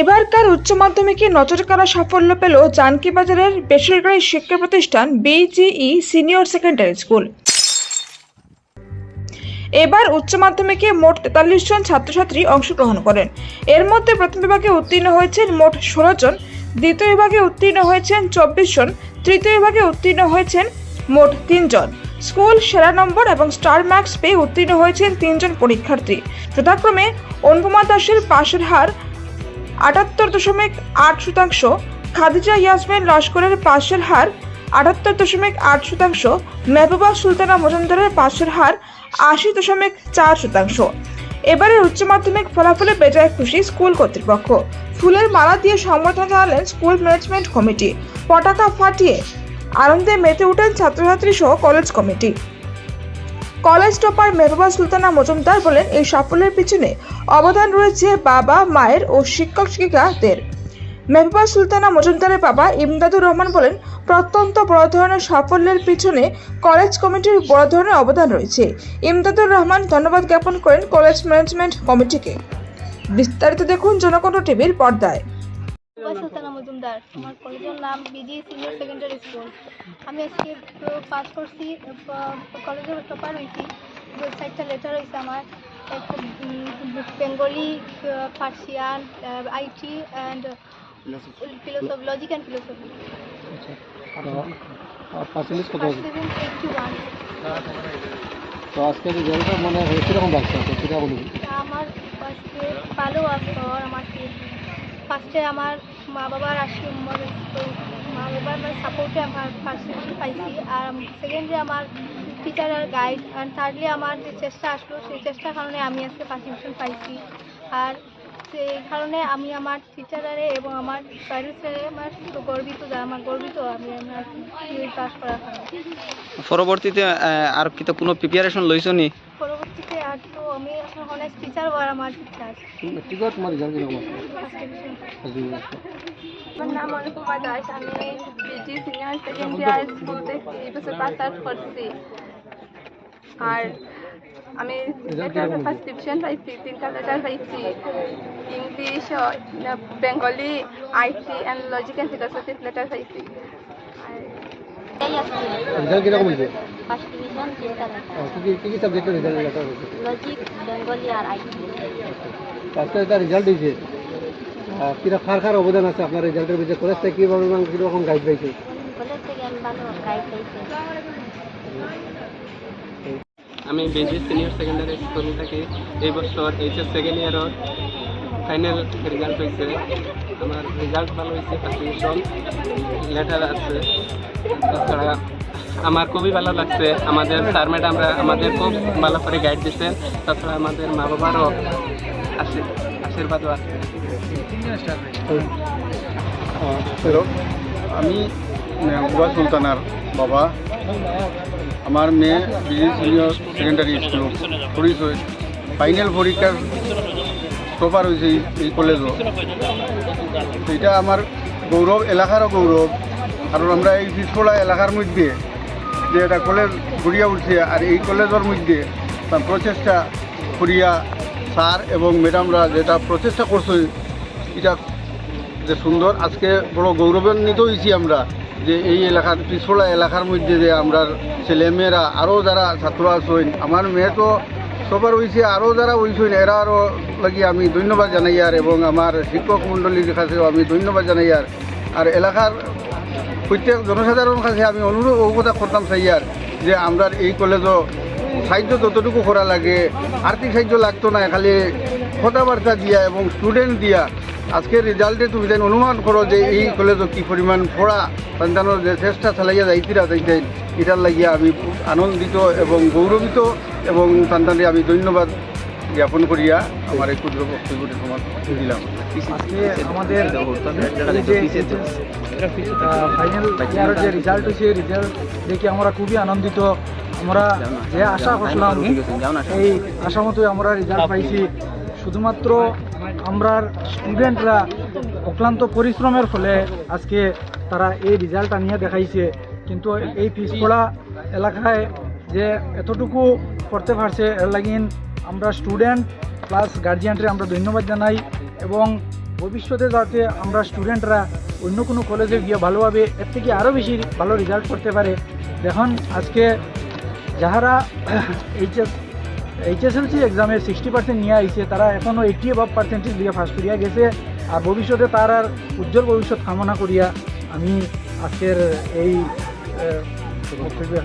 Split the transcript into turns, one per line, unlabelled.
এবারকার উচ্চ মাধ্যমিকে নজরকাড়া সাফল্য পেল জানকি বাজারের বেসরকারি শিক্ষা প্রতিষ্ঠান বিজিই সিনিয়র সেকেন্ডারি স্কুল। এবার উচ্চ মাধ্যমিকে মোট তেতাল্লিশ জন ছাত্রছাত্রী অংশগ্রহণ করেন। এর মধ্যে প্রথম বিভাগে উত্তীর্ণ হয়েছেন মোট ষোলো জন, দ্বিতীয় বিভাগে উত্তীর্ণ হয়েছেন চব্বিশ জন, তৃতীয় বিভাগে উত্তীর্ণ হয়েছেন মোট তিনজন স্কুল সেরা নম্বর এবং স্টার মার্কস পেয়ে উত্তীর্ণ হয়েছেন তিনজন পরীক্ষার্থী। যথাক্রমে অনুপমা দাসের পাশের হার আটাত্তর দশমিক আট শতাংশ, খাদিজা ইয়াসমিন লস্করের পাশের হার আটাত্তর দশমিক আট শতাংশ মেহবুবা সুলতানা মজুমদারের পাশের হার আশি দশমিক চার শতাংশ। এবারের উচ্চ মাধ্যমিক ফলাফলে বেজায় খুশি স্কুল কর্তৃপক্ষ। ফুলের মালা দিয়ে সম্বর্ধনা জানালেন স্কুল ম্যানেজমেন্ট কমিটি। পতাকা ফাটিয়ে আনন্দে মেতে ওঠেন ছাত্রছাত্রী সহ college committee. College topper Mehbuba Sultana Majumdar বলেন, এই সাফল্যের পিছনে অবদান রয়েছে বাবা, মায়ের ও শিক্ষক শিক্ষিকাদের। মেহবুবা সুলতানা মজুমদারের বাবা ইমদাদুর রহমান বলেন, প্রত্যন্ত বড় ধরনের সাফল্যের পিছনে কলেজ কমিটির বড় ধরনের অবদান রয়েছে। ইমদাদুর রহমান ধন্যবাদ জ্ঞাপন করেন কলেজ ম্যানেজমেন্ট কমিটিকে। বিস্তারিত দেখুন জনকণ্ঠ টিভির পর্দায়।
সুলতানা মজুমদার আমার কলেজের নাম বিজি সিনিয়র সেকেন্ডারি স্কুল। আমি আজকে পাস করছি কলেজের টপার হয়েছি চারটা লেটার হয়েছে আমার। Bengali Persian IT and philosophy logic and philosophy
percentage কত
ফার্স্ট সেভেন এইটটি ওয়ান
তো আজকে রেজাল্টটা মানে কীরকম লাগছে? সেটা বলুন।
আমার ফার্স্টে ভালো আমার ফার্স্টে আমার মা বাবার আশীর্বাদ মা বাবার মানে সাপোর্টে আমার ফার্স্ট পাইছি। আর সেকেন্ডলি আমার টিচারের গাইড আর থার্ডলি আমার যে চেষ্টা আসলো সেই চেষ্টার কারণে আমি আজকে ফার্স্ট ডিভিশন পাইছি। আর সেই কারণে আমি আমার টিচারে এবং আমার প্যারেন্টসে আমার গর্বিত যা আমার গর্বিত আমি আমার পাস করার কারণে।
পরবর্তীতে আর কি তো কোনো প্রিপারেশন লইছ নি?
আমার নাম অনুপমা দাস আমি PG senior second year school থেকে এই বছর পাস আউট করছি। আর আমি লেটার ফার্স্ট ডিভিশন পাইছি তিনটা লেটার পাইছি। English Bengali IT and logic and letter পাইছি।
রেজাল্ট কীরকম হয়েছে?
ফার্স্ট ডিভিশন তিনটা
কি কি- সাবজেক্টের রেজাল্ট লেখা হয়েছে?
লজিক বেঙ্গলি আর আইটি
আজকে একটা রেজাল্ট দিয়েছে। কিরা খার খার অবদান আছে আপনার রেজাল্টের ভিতরে? কলেজ থেকে কীভাবে মানে কীরকম গাইড পাইছে
কলেজ থেকে আমি ভালো গাইড পাইছি
আমি বেজি সিনিয়র সেকেন্ডারি স্কুল থেকে এই বছর HS second year final result হয়েছে আমার রেজাল্ট ভালো হয়েছে ফার্স্ট লেটার আছে। তাছাড়া আমার খুবই ভালো লাগছে। আমাদের স্যার ম্যাডামরা আমাদের খুব ভালো করে গাইড দিচ্ছেন তাছাড়া আমাদের মা বাবারও আশীর- আশীর্বাদও আছে।
আমি মেহবুবা সুলতানার বাবা। আমার মেয়ে বিজি সিনিয়র সেকেন্ডারি স্কুল পড়িছে। ফাইনাল পরীক্ষার টপার হয়েছে এই- কলেজও। এটা আমার গৌরব, এলাকারও গৌরব। কারণ আমরা এই পিছপড়া এলাকার মধ্যে যে একটা কলেজ গড়িয়া উঠছে আর এই কলেজের মধ্যে তার প্রচেষ্টা করিয়া স্যার এবং ম্যাডামরা যেটা প্রচেষ্টা করছে, এটা যে সুন্দর, আজকে বড় গৌরবান্বিত হয়েছি আমরা যে এই এলাকার পিছলা এলাকার মধ্যে যে আমরা ছেলেমেয়েরা, আরও যারা ছাত্র আছেন, আমার মেয়ে তো সবার হয়েছে আরও যারা হয়েছেন এরা আরও লাগি আমি ধন্যবাদ জানাই আর, এবং আমার শিক্ষক মণ্ডলীর কাছেও আমি ধন্যবাদ জানাই আর। আর এলাকার প্রত্যেক জনসাধারণ কাছে আমি অনুরোধ অবগতা করতাম চাই আর, যে আমরা এই কলেজও সাহায্য যতটুকু করা লাগে, আর্থিক সাহায্য লাগতো না, খালি কথাবার্তা দিয়া এবং স্টুডেন্ট দিয়া। আজকে রেজাল্টে তুমি যেন অনুমান করো যে এই কলেজও কি পরিমাণ পড়া সন্তানের যে চেষ্টা চালাইয়া যাইতিরা যাইতেন এটার লাগিয়া আমি আনন্দিত এবং গৌরবিত এবং সন্তানকে আমি ধন্যবাদ জ্ঞাপন করিয়া আমার এই ক্ষুদ্র বক্তব্যটি সমাজ দিলাম।
আমাদের ফাইনাল যে রেজাল্ট হয়েছে রেজাল্ট দেখে আমরা খুবই আনন্দিত। আমরা যে আশা করছিলাম, এই আশা মতোই আমরা রেজাল্ট পাইছি। শুধুমাত্র আমরা স্টুডেন্টরা অক্লান্ত পরিশ্রমের ফলে আজকে তারা এই রেজাল্ট আনিয়ে দেখাইছে। কিন্তু এই পিছপড়া এলাকায় যে এতটুকু করতে পারছে, এর লাগিন আমরা স্টুডেন্ট প্লাস গার্জিয়ানরে আমরা ধন্যবাদ জানাই এবং ভবিষ্যতে যাতে আমরা স্টুডেন্টরা অন্য কোনো কলেজে গিয়ে ভালোভাবে এর থেকে আরও বেশি ভালো রেজাল্ট করতে পারে। দেখুন, আজকে যাহারা এইচএস এইচএসএলসি এক্সামে সিক্সটি পার্সেন্ট নিয়ে আইছে, তারা এখনও এইটি অ্যাবাভ পার্সেন্টেজ দিয়ে ফার্স্ট করিয়া গেছে আর ভবিষ্যতে তার আর উজ্জ্বল ভবিষ্যৎ কামনা করিয়া আমি আজকের এই contribuer à